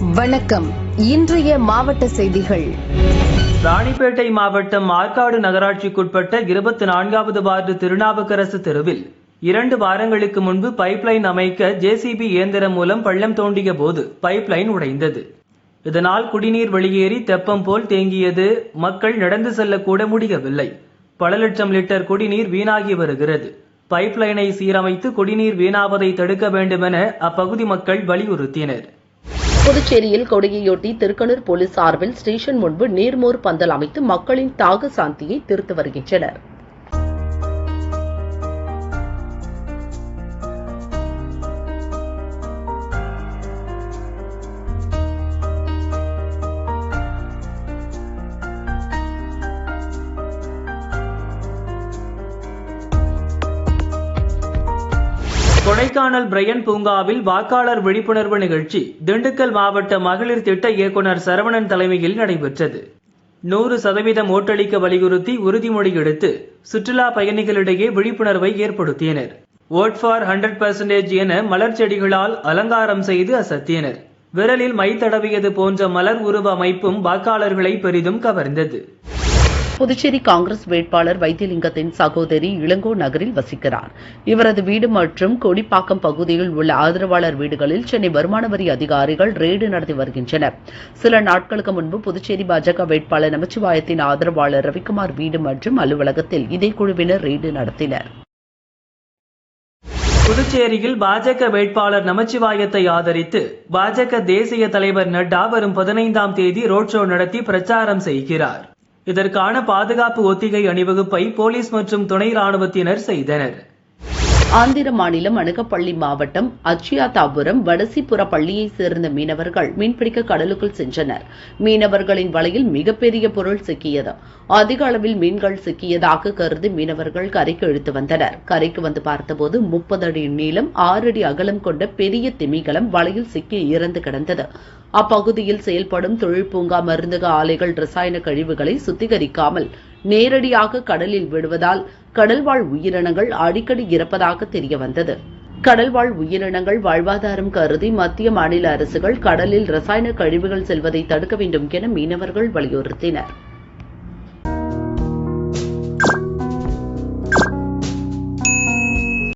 வணக்கம். இன்றைய மாவட்ட செய்திகள். ராணிப்பேட்டை மாவட்டம் ஆற்காடு நகராட்சிக்குட்பட்ட இருபத்தி நான்காவது வார்டு திருநாவுக்கரசு தெருவில் இரண்டு வாரங்களுக்கு முன்பு பைப்லைன் அமைக்க ஜேசிபி இயந்திரம் மூலம் பள்ளம் தோண்டிய போது பைப்லைன் உடைந்தது. இதனால் குடிநீர் வெளியேறி தெப்பம் போல் தேங்கியது. மக்கள் நடந்து செல்லக்கூட முடியவில்லை. பல லட்சம் லிட்டர் குடிநீர் வீணாகி வருகிறது. பைப்லைனை சீரமைத்து குடிநீர் வீணாவதை தடுக்க வேண்டுமென அப்பகுதி மக்கள் வலியுறுத்தினர். புதுச்சேரியில் கொடியையொட்டி திருக்கனூர் போலீஸ் சார்பில் ஸ்டேஷன் முன்பு நீர்மோர் பந்தல் அமைத்து மக்களின் தாக சாந்தியை தீர்த்து வருகின்றனர். கொடைக்கானல் பிரையன் பூங்காவில் வாக்காளர் விழிப்புணர்வு நிகழ்ச்சி திண்டுக்கல் மாவட்ட மகளிர் திட்ட இயக்குனர் சரவணன் தலைமையில் நடைபெற்றது. நூறு சதவீதம் ஓட்டளிக்க வலியுறுத்தி உறுதிமொழி எடுத்து சுற்றுலா பயணிகளிடையே விழிப்புணர்வை ஏற்படுத்தினர். ஓட் ஃபார் ஹண்ட்ரட் பர்சன்டேஜ் என மலர் செடிகளால் அலங்காரம் செய்து அசத்தியனர் விரலில் மை தடவியது போன்ற மலர் உருவ அமைப்பும் வாக்காளர்களை பெரிதும் கவர்ந்தது. புதுச்சேரி காங்கிரஸ் வேட்பாளர் வைத்தியலிங்கத்தின் சகோதரி இளங்கோ நகரில் வசிக்கிறார். இவரது வீடு மற்றும் கொடிப்பாக்கம் பகுதியில் உள்ள ஆதரவாளர் வீடுகளில் சென்னை வருமான வரி அதிகாரிகள் ரெய்டு நடத்தி வருகின்றனர். சில நாட்களுக்கு முன்பு புதுச்சேரி பாஜக வேட்பாளர் நமச்சிவாயத்தின் ஆதரவாளர் ரவிக்குமார் வீடு மற்றும் அலுவலகத்தில் இதே குழுவினர் ரெய்டு நடத்தினர். புதுச்சேரியில் பாஜக வேட்பாளர் நமச்சிவாயத்தை ஆதரித்து பாஜக தேசிய தலைவர் நட்டா வரும் பதினைந்தாம் தேதி ரோட் ஷோ நடத்தி பிரச்சாரம் செய்கிறார். இதற்கான பாதுகாப்பு ஒத்திகை அணிவகுப்பை போலீஸ் மற்றும் துணை ராணுவத்தினர் செய்தனர். ஆந்திர மாநிலம் அணுகப்பள்ளி மாவட்டம் அச்சியாதாபுரம் வடசிபுர பள்ளியைச் சேர்ந்த மீனவர்கள் மீன்பிடிக்க கடலுக்குள் சென்றனர். மீனவர்களின் வலையில் மிகப்பெரிய பொருள் சிக்கியது. அதிக அளவில் மீன்கள் சிக்கியதாக கருதி மீனவர்கள் கரைக்கு இழுத்து வந்தனர். கரைக்கு வந்து பார்த்தபோது முப்பது அடி நீளம் ஆறு அடி அகலம் கொண்ட பெரிய திமிகலம் வலையில் சிக்கி இறந்து கிடந்தது. அப்பகுதியில் செயல்படும் தொழில் பூங்கா மருந்தக ஆலைகள் ரசாயன கழிவுகளை சுத்திகரிக்காமல் நேரடியாக கடலில் விடுவதால் கடல்வாழ் உயிரினங்கள் அடிக்கடி இறப்பதாக தெரிய வந்தது. கடல்வாழ் உயிரினங்கள் வாழ்வாதாரம் கருதி மத்திய மாநில அரசுகள் கடலில் ரசாயன கழிவுகள் செல்வதை தடுக்க வேண்டும் என மீனவர்கள் வலியுறுத்தினர்.